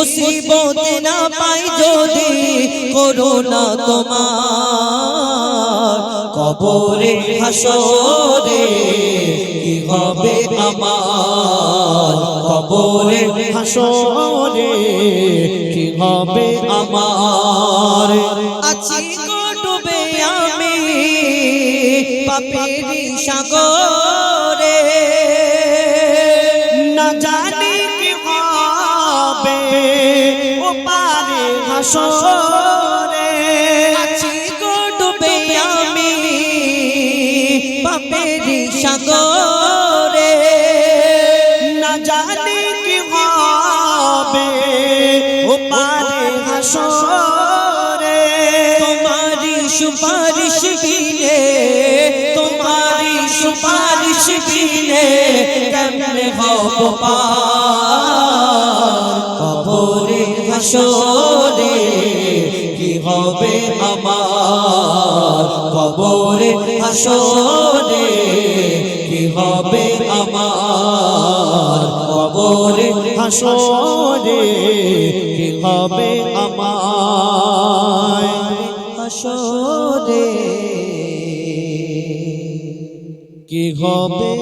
মুসিবত না পাই যদি করোনা তোমার। কবরে হাসরে কি হবে আমার? কবরে হাসরে কি হবে আমার? আছি ডুবে আমি পাপেরি সাগরে। হাসরে আছি ডুবে আমি পাপেরি সাগরে। না জানি কি হবে ও পারে হাসরে। তোমারি সুপারিশ বিনে তোমারি সুপারিশ বিনে কেমনে হব পার? কবরে হাসরে আমার কবরে হাসরে কি হবে আমার কবরে হাসরে কি হবে আমার হাসরে কি হবে